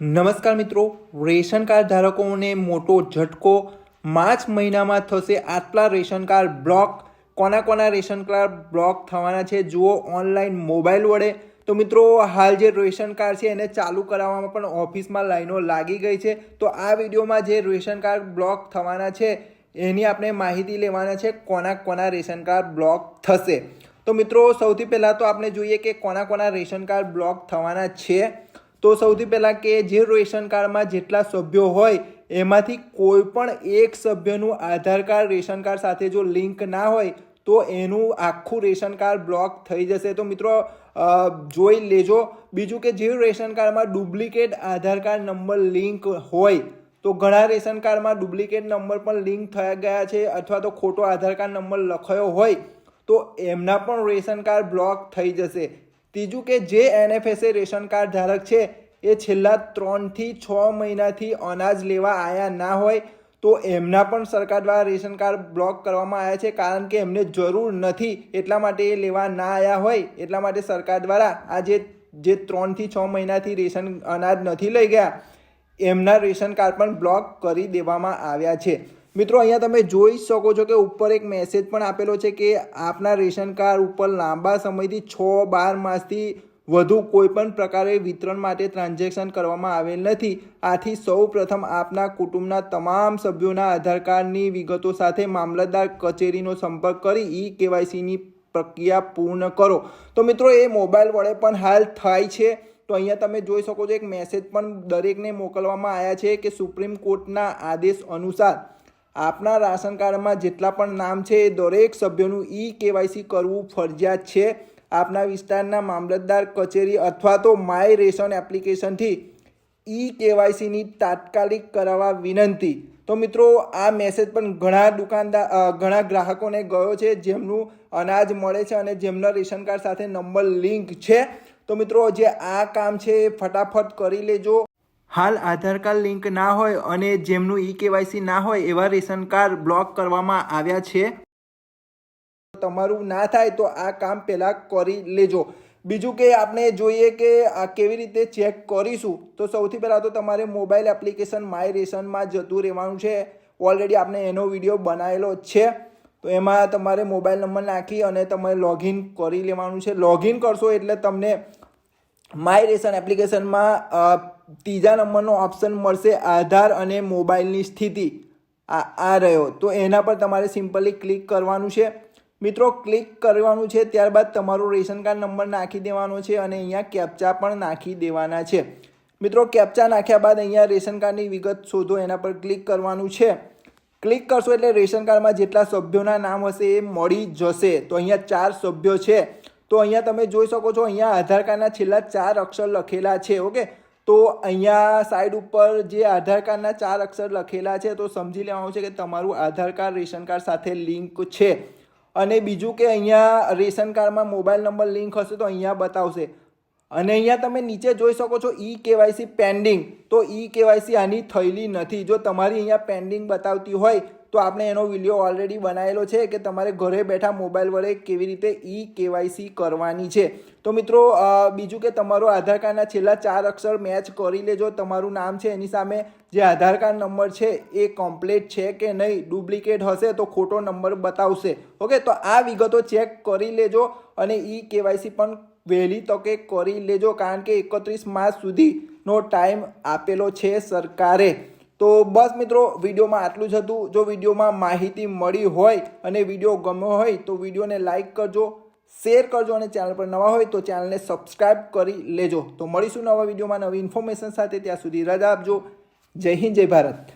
નમસ્કાર મિત્રો, ration card ધારકોને મોટો ઝટકો. માર્ચ મહિનામાં થશે આટલા રેશન કાર્ડ બ્લોક. કોના કોના રેશન કાર્ડ બ્લોક થવાના છે જુઓ ઓનલાઈન મોબાઈલ વડે. તો મિત્રો, હાલ જે રેશન કાર્ડ છે એને ચાલુ કરાવવામાં પણ ઓફિસમાં લાઈનો લાગી ગઈ છે. તો આ વિડીયોમાં જે રેશન કાર્ડ બ્લોક થવાના છે, એની આપણે માહિતી લેવાના છે કોના કોના રેશન કાર્ડ બ્લોક થશે. તો મિત્રો, સૌથી પહેલાં તો આપણે જોઈએ કે કોના કોના રેશન કાર્ડ બ્લોક થવાના છે. તો સૌથી પહેલાં કે જે રેશન કાર્ડમાં જેટલા સભ્યો હોય, એમાંથી કોઈ પણ એક સભ્યનું આધાર કાર્ડ, રેશન કાર્ડ સાથે જો લિંક ના હોય, તો એનું આખું રેશન કાર્ડ બ્લોક થઈ જશે. તો મિત્રો જોઈ લેજો. બીજું કે જે રેશન કાર્ડમાં duplicate Aadhaar card number link હોય, તો ઘણા રેશન કાર્ડમાં ડુપ્લિકેટ નંબર પણ લિંક થયા ગયા છે, અથવા તો ખોટો આધાર કાર્ડ નંબર લખાયો હોય, તો એમના પણ રેશન કાર્ડ બ્લોક થઈ જશે. ત્રીજું કે જે એનએફએસએ રેશન કાર્ડ ધારક છે, એ છેલ્લા ત્રણથી છ મહિનાથી અનાજ લેવા આવ્યા ના હોય, તો એમના પણ સરકાર દ્વારા રેશન કાર્ડ બ્લોક કરવામાં આવ્યા છે, કારણ કે એમને જરૂર નથી એટલા માટે એ લેવા ના આવ્યા હોય, એટલા માટે સરકાર દ્વારા આ જે જે ત્રણથી છ મહિનાથી રેશન અનાજ નથી લઈ ગયા, એમના રેશન કાર્ડ પણ બ્લોક કરી દેવામાં આવ્યા છે. મિત્રો, અહીંયા તમે જોઈ શકો છો કે ઉપર એક મેસેજ પણ આપેલો છે કે આપના રેશન કાર્ડ ઉપર લાંબા સમયથી છ, બાર માસથી વધુ કોઈ પણ પ્રકારે વિતરણ માટે ટ્રાન્ઝેક્શન કરવામાં આવેલ નથી. આથી સૌ પ્રથમ આપના કુટુંબના તમામ સભ્યોના આધાર કાર્ડની વિગતો સાથે મામલતદાર કચેરીનો સંપર્ક કરી ઈ કેવાયસીની પ્રક્રિયા પૂર્ણ કરો. તો મિત્રો, એ મોબાઈલ વડે પણ હાલ થાય છે. તો અહીંયા તમે જોઈ શકો છો, એક મેસેજ પણ દરેકને મોકલવામાં આવ્યા છે કે સુપ્રીમ કોર્ટના આદેશ અનુસાર આપના રાશન કાર્ડમાં જેટલા પણ નામ છે એ દરેક સભ્યોનું ઈ કેવાયસી કરવું ફરજિયાત છે. આપના વિસ્તારના મામલતદાર કચેરી અથવા તો માય રેશન એપ્લિકેશનથી ઈ કેવાયસીની તાત્કાલિક કરાવવા વિનંતી. તો મિત્રો, આ મેસેજ પણ ઘણા દુકાનદાર ઘણા ગ્રાહકોને ગયો છે, જેમનું અનાજ મળે છે અને જેમના રેશન કાર્ડ સાથે નંબર લિંક છે. તો મિત્રો, જે આ કામ છે એ ફટાફટ કરી લેજો. હાલ આધાર કાર્ડ લિંક ના હોય અને જેમનું ઈ કેવાયસી ના હોય એવા રેશન કાર્ડ બ્લોક કરવામાં આવ્યા છે. તમારું ના થાય તો આ કામ પહેલાં કરી લેજો. બીજું કે આપણે જોઈએ કે આ કેવી રીતે ચેક કરીશું. તો સૌથી પહેલાં તો તમારે મોબાઈલ એપ્લિકેશન માય રેશનમાં જતું રહેવાનું છે. ઓલરેડી આપણે એનો વીડિયો બનાવેલો છે. તો એમાં તમારે મોબાઈલ નંબર નાખી અને તમારે લોગિન કરી લેવાનું છે. લોગિન કરશો એટલે તમને માય રેશન એપ્લિકેશનમાં ત્રીજા નંબરનો ઓપ્શન મળશે આધાર અને મોબાઈલની સ્થિતિ. આ આ રહ્યો. તો એના પર તમારે સિમ્પલી ક્લિક કરવાનું છે. મિત્રો ક્લિક કરવાનું છે, ત્યારબાદ તમારો રેશન કાર્ડ નંબર નાખી દેવાનો છે અને અહીંયા કેપ્ચા પણ નાખી દેવાના છે. મિત્રો કેપ્ચા નાખ્યા બાદ અહીંયા રેશન કાર્ડની વિગત શોધો, એના પર ક્લિક કરવાનું છે. ક્લિક કરશો એટલે રેશન કાર્ડમાં જેટલા સભ્યોના નામ હશે એ મળી જશે. તો અહીંયા ચાર સભ્યો છે. તો અહીંયા તમે જોઈ શકો છો, અહીંયા આધાર કાર્ડના છેલ્લા ચાર અક્ષર લખેલા છે, ઓકે? તો અહીંયા સાઈડ ઉપર જે આધાર કાર્ડના ચાર અક્ષર લખેલા છે, તો સમજી લેવાનું છે કે તમારું આધાર કાર્ડ, રેશન કાર્ડ સાથે લિંક છે. અને બીજું કે અહીંયા રેશન કાર્ડમાં મોબાઈલ નંબર લિંક હશે તો અહીંયા બતાવશે. અને અહીંયા તમે નીચે જોઈ શકો છો ઈ કેવાયસી પેન્ડિંગ તો ઈ કેવાયસી આની થયેલી નથી. જો તમારી અહીંયા પેન્ડિંગ બતાવતી હોય તો આપણે એનો વીડિયો ઓલરેડી બનાવેલો છે કે તમારે ઘરે બેઠા મોબાઈલ વડે કેવી રીતે ઈ કેવાયસી કરવાની છે. તો મિત્રો બીજું કે તમારો આધાર કાર્ડના છેલ્લા ચાર અક્ષર મેચ કરી લેજો. તમારું નામ છે, એની સામે જે આધાર કાર્ડ નંબર છે, એ કમ્પ્લીટ છે કે નહીં ડુપ્લિકેટ હશે તો ખોટો નંબર બતાવશે. ઓકે તો આ વિગતો ચેક કરી લેજો અને ઈ કેવાયસી પણ વહેલી તકે કરી લેજો. કારણ કે એકત્રીસ માર્ચ સુધીનો ટાઈમ આપેલો છે સરકારે. તો બસ મિત્રો, વિડીયોમાં આટલું જ હતું. જો વિડીયોમાં માહિતી મળી હોય અને વીડિયો ગમ્યો હોય, તો વિડીયોને લાઈક કરજો, શેર કરજો અને ચેનલ પર નવા હોય, તો ચેનલને સબસ્ક્રાઈબ કરી લેજો. તો મળીશું નવા વિડીયોમાં નવી ઇન્ફોર્મેશન સાથે. ત્યાં સુધી રજા આપજો. જય હિન્દ, જય ભારત.